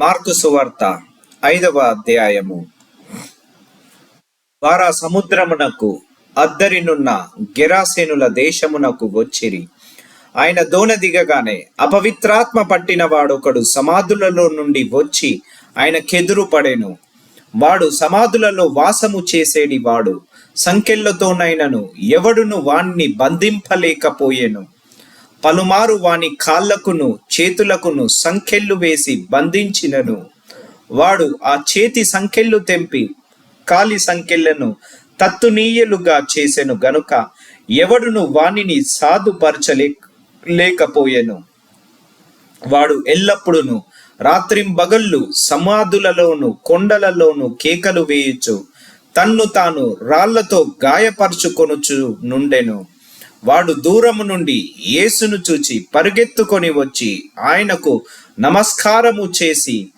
Mark సువార్త ఐదవ అధ్యాయము. వారా సముద్రమునకు అద్దరినున్న గెరాసేనుల దేశమునకు వచ్చిరి. ఆయన దోన దిగగానే అపవిత్రాత్మ పట్టిన వాడొకడు సమాధులలో నుండి వచ్చి ఆయన కెదురు పడెను. వాడు సమాధులలో వాసము చేసేడి వాడు సంకెళ్ళతోనైనను ఎవడును వాణ్ణి బంధింపలేకపోయెను. పలుమారు వాని కాళ్ళకును చేతులకును సంకెళ్ళు వేసి బంధించినను. వాడు ఆ చేతి సంకెళ్ళు తెంపి కాలి సంఖ్యలను తత్తునీయలుగా చేసెను గనుక ఎవడును వానిని సాధుపరచలే లేకపోయెను వాడు ఎల్లప్పుడును రాత్రింబగళ్ళు సమాధులలోను కొండలలోను కేకలు వేయచ్చు తన్ను తాను రాళ్ళతో గాయపరుచుకొనుచు నుండెను. వాడు దూరము నుండి యేసును చూచి పరిగెత్తుకొని వచ్చి ఆయనకు నమస్కారము చేసి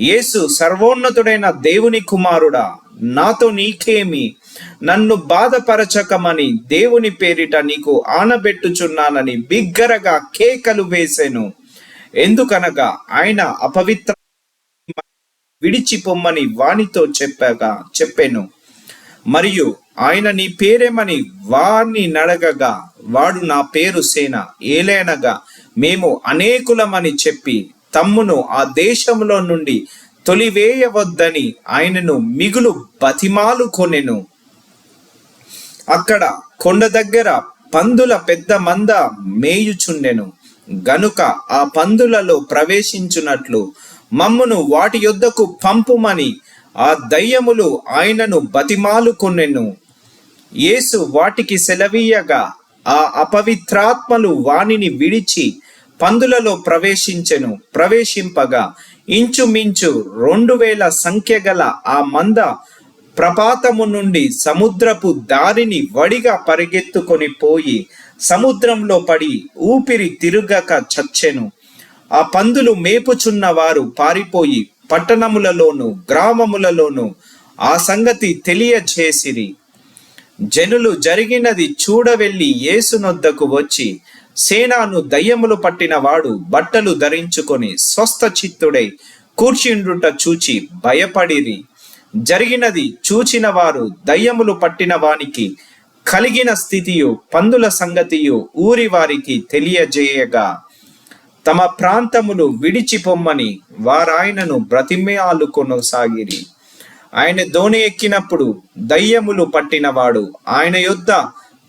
యేసు సర్వోన్నతుడైన దేవుని కుమారుడా నాతో నీకేమి? నన్ను బాధపరచకమని దేవుని పేరిట నీకు ఆనబెట్టుచున్నానని బిగ్గరగా కేకలు వేసెను. ఎందుకనగా ఆయన అపవిత్ర విడిచిపొమ్మని వానితో చెప్పగా చెప్పాను. మరియు ఆయన నీ పేరేమని వాణ్ణి నడగగా వాడు నా పేరు సేన. ఏలేనగా మేము అనేకులమని చెప్పి తమ్మును ఆ దేశంలో నుండి తొలివేయవద్దని ఆయనను మిగులు బతిమాలు కొనెను. అక్కడ కొండ దగ్గర పందుల పెద్ద మంద మేయుచుండెను. గనుక ఆ పందులలో ప్రవేశించున్నట్లు మమ్మును వాటి యొద్దకు పంపుమని ఆ దయ్యములు ఆయనను బతిమాలు కొనెను. యేసు వాటికి సెలవీయగా ఆ అపవిత్రాత్మలు వానిని విడిచి పందులలో ప్రవేశించెను ప్రవేశింపగా ఇంచుమించు రెండు వేల సంఖ్య గల ఆ మంద ప్రపాతము నుండి సముద్రపు దారిని వడిగా పరిగెత్తుకొని పోయి సముద్రంలో పడి ఊపిరి తిరుగక చచ్చెను. ఆ పందులు మేపుచున్న వారు పారిపోయి పట్టణములలోను గ్రామములలోను ఆ సంగతి తెలియచేసిరి జనులు జరిగినది చూడవెళ్ళి యేసునొద్దకు వచ్చి సేనాను దయ్యములు పట్టిన వాడు బట్టలు ధరించుకొని స్వస్థ చిత్తుడై కూర్చుండుట చూచి భయపడిరి. జరిగినది చూచిన వారు దయ్యములు పట్టిన వానికి కలిగిన స్థితియు పందుల సంగతియు ఊరి వారికి తెలియజేయగా. తమ ప్రాంతములు విడిచిపొమ్మని వారాయనను బ్రతిమయాలు కొనసాగిరి. ఆయన దోణి ఎక్కినప్పుడు దయ్యములు పట్టినవాడు. ఆయన యొద్ద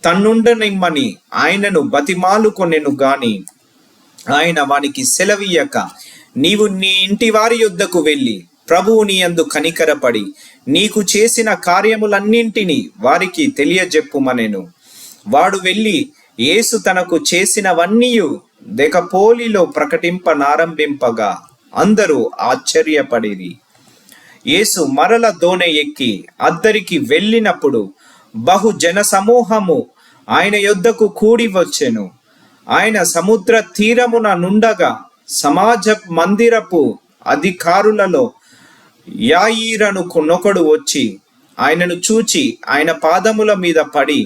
తన్నుండనిమ్మని ఆయనను బతిమాలు కొనెను గాని ఆయన వానికి సెలవీయక నీవు నీ ఇంటి వారి యొద్దకు వెళ్ళి ప్రభువు నీ యందు కనికరపడి నీకు చేసిన కార్యములన్నింటినీ వారికి తెలియజెప్పుమనెను. వాడు వెళ్ళి యేసు తనకు చేసినవన్నీయు దెకపోలిలో ప్రకటింపనారంభింపగా అందరూ ఆశ్చర్యపడిరి. యేసు మరల దోణె ఎక్కి అద్దరికి వెళ్ళినప్పుడు బహు జన సమూహము ఆయన యొద్దకు కూడి వచ్చెను. ఆయన సముద్ర తీరమున నుండగా సమాజ మందిరపు అధికారులలో యాయిరను కొనొకడు వచ్చి ఆయనను చూచి ఆయన పాదముల మీద పడి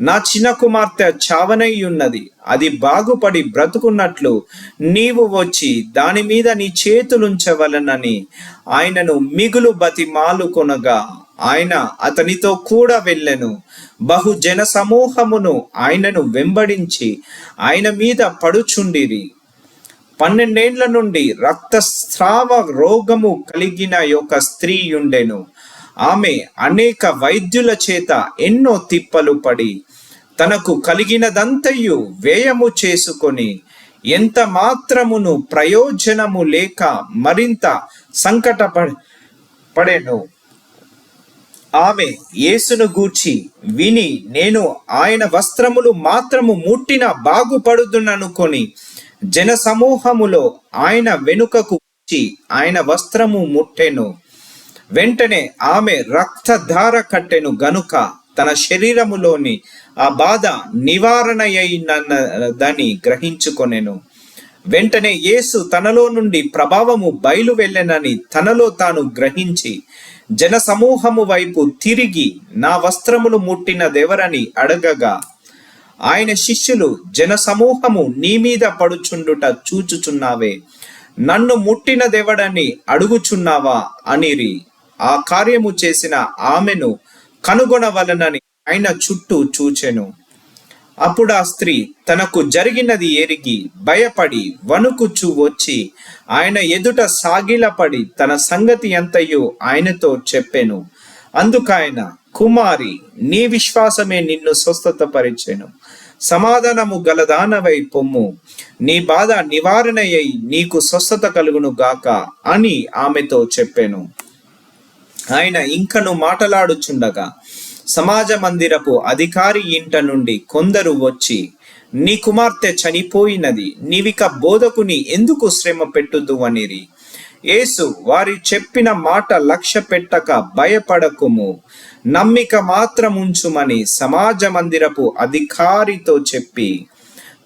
నా చిన్న కుమార్తె చావనై ఉన్నది. అది బాగుపడి బ్రతుకున్నట్లు నీవు వచ్చి దాని మీద నీ చేతులుంచవలనని ఆయనను మిగులు బతి మాలుకొనగా ఆయన అతనితో కూడా వెళ్ళెను. బహు జన సమూహమును ఆయనను వెంబడించి ఆయన మీద పడుచుండిరి. పన్నెండేండ్ల నుండి రక్తస్రావ రోగము కలిగిన యొక్క స్త్రీ ఉండెను ఆమె అనేక వైద్యుల చేత ఎన్నో తిప్పలు పడి తనకు కలిగినదంతయు వ్యయము చేసుకొని ఎంత మాత్రమును ప్రయోజనము లేక మరింత సంకట పడెను. ఆమె యేసును గూర్చి విని నేను ఆయన వస్త్రములు మాత్రము ముట్టిన బాగుపడుదుననుకొని జన సమూహములో ఆయన వెనుకకు ఆయన వస్త్రము ముట్టెను. వెంటనే ఆమె రక్తధార కట్టెను గనుక తన శరీరములోని ఆ బాధ నివారణ అయినదని గ్రహించుకొనెను. వెంటనే యేసు తనలో నుండి ప్రభావము బయలు వెళ్ళెనని తనలో తాను గ్రహించి జన సమూహము వైపు తిరిగి నా వస్త్రములు ముట్టినదెవరని అడగగా ఆయన శిష్యులు జన సమూహము నీ మీద పడుచుండుట చూచుచున్నావే నన్ను ముట్టినదెవడని అడుగుచున్నావా అనిరి. ఆ కార్యము చేసిన ఆమెను కనుగొనవలనని ఆయన చుట్టూ చూచెను. అప్పుడు ఆ స్త్రీ తనకు జరిగినది ఎరిగి భయపడి వణుకుచు వచ్చి ఆయన ఎదుట సాగిలపడి తన సంగతి ఎంతయో ఆయనతో చెప్పెను. అందుకాయన కుమారి నీ విశ్వాసమే నిన్ను స్వస్థతపరిచెను. సమాధానము గలదానవై పొమ్ము. నీ బాధ నివారణ అయి నీకు స్వస్థత కలుగును గాక అని ఆమెతో చెప్పాను. ఆయన ఇంకను మాటలాడుచుండగా సమాజ మందిరపు అధికారి ఇంట నుండి కొందరు వచ్చి నీ కుమార్తె చనిపోయినది నీవిక బోధకుని ఎందుకు శ్రమ పెట్టుదు అనిరి యేసు వారి చెప్పిన మాట లక్ష్య పెట్టక భయపడకుము. నమ్మిక మాత్రముంచుమని సమాజ మందిరపు అధికారితో చెప్పి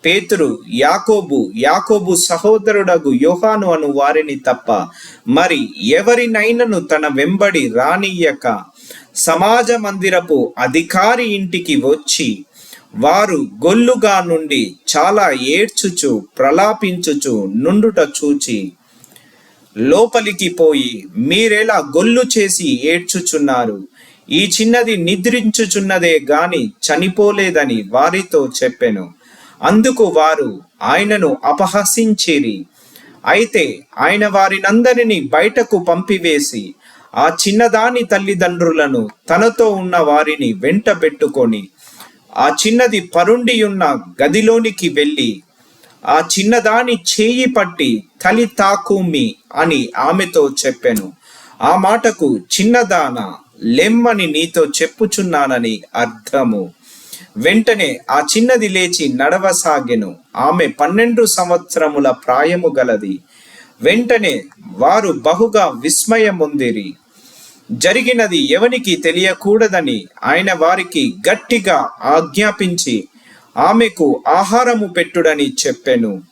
పేతురు యాకోబు యాకోబు సహోదరుడగు యోహాను అను వారిని తప్ప మరి ఎవరినైనను తన వెంబడి రానియ్యక సమాజ మందిరపు అధికారి ఇంటికి వచ్చి వారు గొల్లుగా నుండి చాలా ఏడ్చుచు ప్రలాపించుచు నుండుట చూచి లోపలికి పోయి మీరెలా గొల్లు చేసి ఏడ్చుచున్నారు? ఈ చిన్నది నిద్రించుచున్నదే గాని చనిపోలేదని వారితో చెప్పెను. అందుకు వారు ఆయనను అపహసించిరి. అయితే ఆయన వారినందరినీ బయటకు పంపివేసి ఆ చిన్నదాని తల్లిదండ్రులను తనతో ఉన్న వారిని వెంట పెట్టుకొని ఆ చిన్నది పరుండి ఉన్న గదిలోనికి వెళ్ళి ఆ చిన్నదాని చేయి పట్టి తలి తాకుమి అని ఆమెతో చెప్పాను. ఆ మాటకు చిన్నదాన లెమ్మని నీతో చెప్పుచున్నానని అర్థము. వెంటనే ఆ చిన్నది లేచి నడవసాగెను. ఆమె పన్నెండు సంవత్సరముల ప్రాయము గలది. వెంటనే వారు బహుగా విస్మయముందిరి. జరిగినది ఎవనికి తెలియకూడదని ఆయన వారికి గట్టిగా ఆజ్ఞాపించి ఆమెకు ఆహారము పెట్టుడని చెప్పెను.